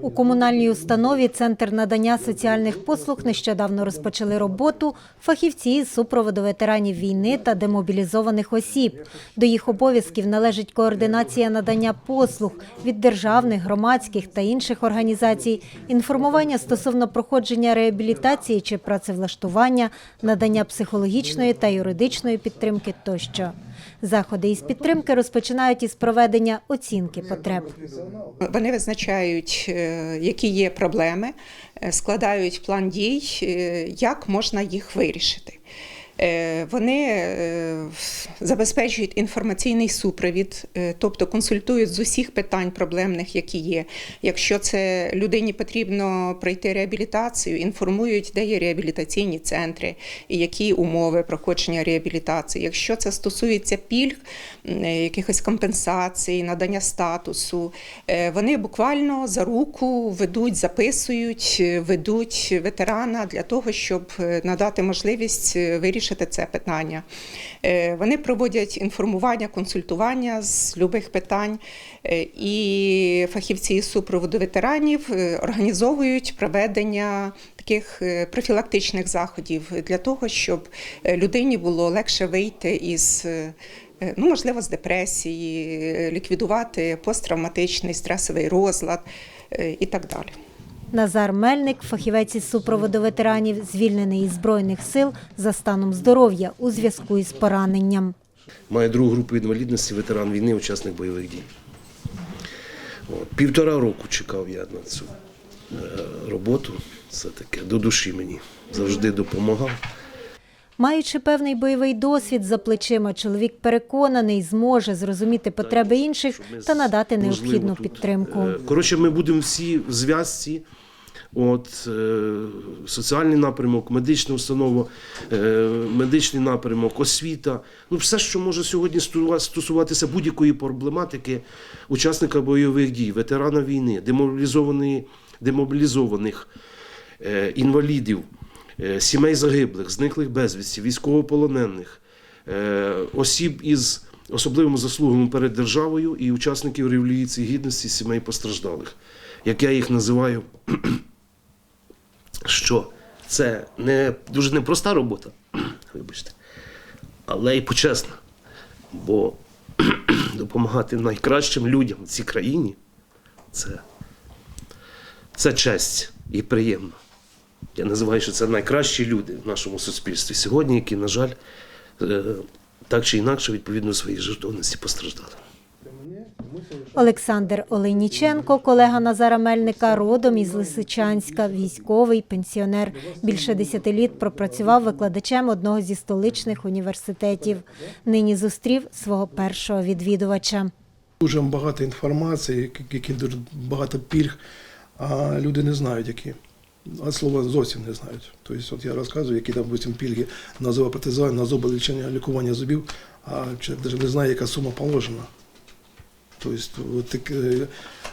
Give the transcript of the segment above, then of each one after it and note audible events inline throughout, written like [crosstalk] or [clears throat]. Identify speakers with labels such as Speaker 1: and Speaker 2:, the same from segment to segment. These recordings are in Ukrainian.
Speaker 1: У комунальній установі Центр надання соціальних послуг нещодавно розпочали роботу фахівці із супроводу ветеранів війни та демобілізованих осіб. До їх обов'язків належить координація надання послуг від державних, громадських та інших організацій, інформування стосовно проходження реабілітації чи працевлаштування, надання психологічної та юридичної підтримки тощо. Заходи із підтримки розпочинають із проведення оцінки потреб.
Speaker 2: Вони визначають, е, які є проблеми, е, складають план дій, е, як можна їх вирішити. Е, Вони е, забезпечують інформаційний супровід, е, тобто консультують з усіх питань проблемних, які є. Якщо це людині потрібно пройти реабілітацію, інформують, де є реабілітаційні центри і які умови проходження реабілітації. Якщо це стосується пільг, якихось компенсацій, надання статусу, вони буквально за руку ведуть, записують, ведуть ветерана для того, щоб надати можливість е, вирішити це питання. Е, Вони проводять інформування, консультування з любих питань, е, і фахівці із супроводу ветеранів е, організовують проведення таких профілактичних заходів для того, щоб людині було легше вийти із. Ну, можливо, з депресії, ліквідувати посттравматичний стресовий розлад і так далі.
Speaker 1: Назар Мельник, фахівець із супроводу ветеранів, звільнений із збройних сил за станом здоров'я у зв'язку із пораненням.
Speaker 3: Має другу групу інвалідності, ветеран війни, учасник бойових дій. Півтора року чекав я на цю е, роботу. Це таке до душі мені. Завжди допомагав.
Speaker 1: Маючи певний бойовий досвід за плечима, чоловік переконаний, зможе зрозуміти потреби інших та надати необхідну підтримку.
Speaker 3: е, Коротше, ми будемо всі в зв'язці. От, е, соціальний напрямок, медична установа, е, медичний напрямок, освіта. Ну, все, що може сьогодні стосуватися будь-якої проблематики учасника бойових дій, ветерана війни, демобілізованих, інвалідів, сімей загиблих, зниклих безвісті, військовополонених, е, осіб із особливими заслугами перед державою і учасників революції гідності сімей постраждалих. Як я їх називаю, [clears throat] що це не дуже непроста робота, [clears throat] вибачте, але і почесна. Бо [clears throat] допомагати найкращим людям в цій країні це, це честь і приємно. Я називаю, що це найкращі люди в нашому суспільстві сьогодні, які, на жаль, е, так чи інакше, відповідно до своїх жертовності постраждали.
Speaker 1: Олександр Олейніченко, колега Назара Мельника, родом із Лисичанська, військовий пенсіонер. Більше десяти літ пропрацював викладачем одного зі столичних університетів. Нині зустрів свого першого відвідувача.
Speaker 4: Дуже багато інформації, які дуже багато пільг, а люди не знають, які. А слова зовсім не знають. Тобто, от я розказую, які там допустим, пільги на зубопротезування, на зуболічення, лікування зубів, а навіть не знає, яка сума положена. Тобто, от, так, е,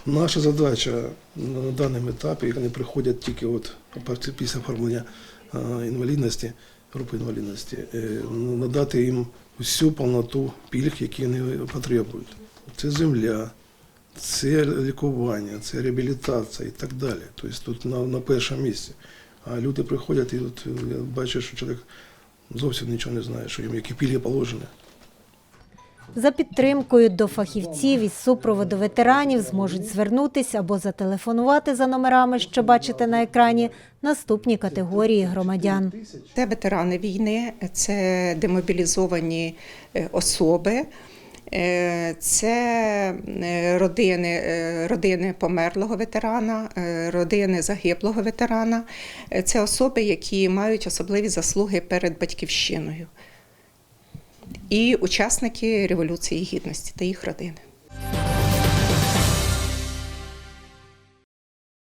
Speaker 4: наша задача на даному етапі, вони приходять тільки от, після оформлення е, інвалідності, групи інвалідності, е, надати їм всю повноту пільг, які вони потребують. Це земля, це лікування, це реабілітація і так далі. Тобто тут на, на першому місці. А люди приходять і от я бачу, що чоловік зовсім нічого не знає, що їм які пільги положені.
Speaker 1: За підтримкою до фахівців із супроводу ветеранів зможуть звернутися або зателефонувати за номерами, що бачите на екрані, наступні категорії громадян.
Speaker 2: Це ветерани війни, це демобілізовані е, особи, е, це е, родини, е, родини померлого ветерана, е, родини загиблого ветерана, Е, це особи, які мають особливі заслуги перед батьківщиною. І учасники Революції Гідності та їх родини.